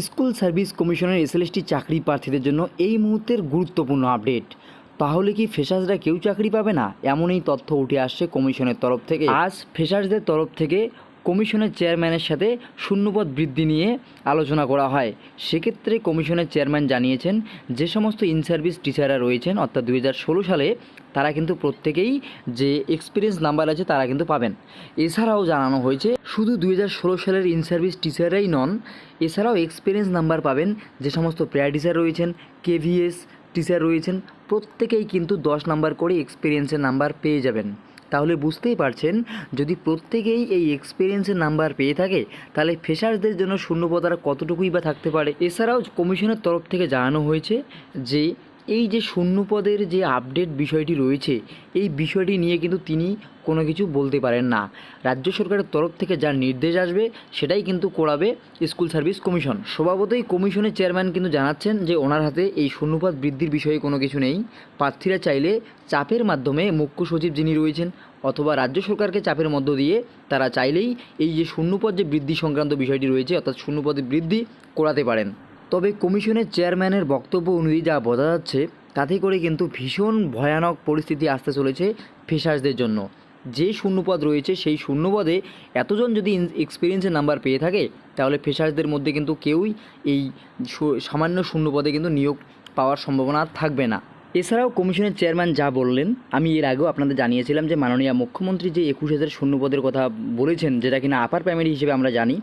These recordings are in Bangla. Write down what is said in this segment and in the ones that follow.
স্কুল সার্ভিস কমিশনের এসএলএসটি চাকরি প্রার্থীদের জন্য এই মুহূর্তের গুরুত্বপূর্ণ আপডেট। তাহলে কি ফ্রেশার্সরা কেউ চাকরি পাবে না? এমনই তথ্য উঠে আসছে কমিশনের তরফ থেকে। আজ ফ্রেশার্সদের তরফ থেকে কমিশনের চেয়ারম্যানের সাথে শূন্যপদ বৃদ্ধি নিয়ে আলোচনা করা হয়। সেক্ষেত্রে কমিশনের চেয়ারম্যান জানিয়েছেন, যে সমস্ত ইন সার্ভিস টিচাররা রয়েছেন, অর্থাৎ দুই হাজার ষোলো সালে তারা কিন্তু প্রত্যেকেই যে এক্সপিরিয়েন্স নাম্বার আছে তারা কিন্তু পাবেন। এছাড়াও জানানো হয়েছে, শুধু দুই হাজার ষোলো সালের ইন সার্ভিস টিচাররাই নন, এছাড়াও এক্সপিরিয়েন্স নাম্বার পাবেন যে সমস্ত প্রেয়ার টিচার রয়েছেন, কেভিএস টিচার রয়েছেন, প্রত্যেকেই কিন্তু দশ নাম্বার করে এক্সপিরিয়েন্সের নাম্বার পেয়ে যাবেন। তাহলে বুঝতেই পারছেন, যদি প্রত্যেকেই এই এক্সপিরিয়েন্সের নাম্বার পেয়ে থাকে, তাহলে ফ্রেশার্সদের জন্য শূন্যপদারা কতটুকুই বা থাকতে পারে? এছাড়াও কমিশনের তরফ থেকে জানানো হয়েছে যে এই যে শূন্যপদের যে আপডেট বিষয়টি রয়েছে, এই বিষয়টি নিয়ে কিন্তু তিনি কোনো কিছু বলতে পারেন না। রাজ্য সরকারের তরফ থেকে যার নির্দেশ আসবে, সেটাই কিন্তু করাবে স্কুল সার্ভিস কমিশন। স্বভাবতই কমিশনের চেয়ারম্যান কিন্তু জানাচ্ছেন যে, ওনার হাতে এই শূন্যপদ বৃদ্ধির বিষয়ে কোনো কিছু নেই। প্রার্থীরা চাইলে চাপের মাধ্যমে মুখ্য সচিব যিনি রয়েছেন অথবা রাজ্য সরকারকে চাপের মধ্য দিয়ে তারা চাইলেই এই যে শূন্যপদ যে বৃদ্ধি সংক্রান্ত বিষয়টি রয়েছে, অর্থাৎ শূন্যপদের বৃদ্ধি করাতে পারেন। তবে কমিশনের চেয়ারম্যানের বক্তব্য অনুযায়ী যা বোঝা যাচ্ছে, তাতে করে কিন্তু ভীষণ ভয়ানক পরিস্থিতি আসতে চলেছে ফেসার্সদের জন্য। যে শূন্যপদ রয়েছে, সেই শূন্যপদে এতজন যদি এক্সপিরিয়েন্সের নাম্বার পেয়ে থাকে, তাহলে ফেসার্সদের মধ্যে কিন্তু কেউই এই সামান্য শূন্যপদে কিন্তু নিয়োগ পাওয়ার সম্ভাবনা থাকবে না। এছাড়াও কমিশনের চেয়ারম্যান যা বললেন, আমি এর আগেও আপনাদের জানিয়েছিলাম যে মাননীয় মুখ্যমন্ত্রী যে একুশ হাজার শূন্যপদের কথা বলেছেন, যেটা কিনা আপার প্রাইমারি হিসেবে আমরা জানি,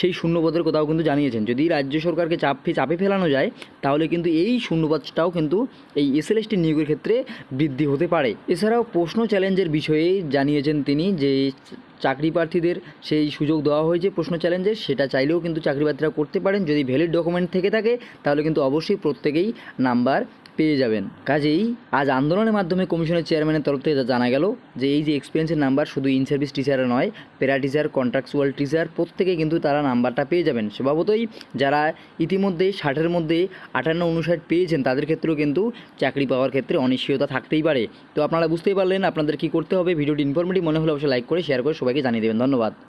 সেই শূন্যপদের কথাও কিন্তু জানিয়েছেন। যদি রাজ্য সরকারকে চাপ চাপে ফেলানো যায়, তাহলে কিন্তু এই শূন্যপদটাও কিন্তু এই এসএলএসটি নিয়োগের ক্ষেত্রে বৃদ্ধি হতে পারে। এছাড়াও প্রশ্ন চ্যালেঞ্জের বিষয়ে জানিয়েছেন তিনি যে চাকরি প্রার্থীদের সেই সুযোগ দেওয়া হয়েছে প্রশ্ন চ্যালেঞ্জের, সেটা চাইলেও কিন্তু চাকরি প্রার্থীরা করতে পারেন। যদি ভ্যালিড ডকুমেন্ট থেকে থাকে, তাহলে কিন্তু অবশ্যই প্রত্যেকেই নাম্বার পেয়ে যাবেন। কাজেই আজ আন্দোলনের মাধ্যমে কমিশনের চেয়ারম্যানের তরফ থেকে জানা গেল যে এই যে এক্সপিরিয়েন্সের নাম্বার শুধু ইন সার্ভিস টিচারে নয় প্যারা টিচার কন্ট্রাকচুয়াল টিচার প্রত্যেকে কিন্তু তারা নাম্বারটা পেয়ে যাবেন। স্বভাবতই যারা ইতিমধ্যে ষাটের মধ্যে আটান্ন উনষাট পেয়েছেন, তাদের ক্ষেত্রেও কিন্তু চাকরি পাওয়ার ক্ষেত্রে অনিশ্চয়তা থাকতেই পারে। তো আপনারা বুঝতেই পারলেন আপনাদের কী করতে হবে। ভিডিওটি ইনফরমেটিভ মনে হলে অবশ্যই লাইক করে শেয়ার করে সবাইকে জানিয়ে দেবেন। ধন্যবাদ।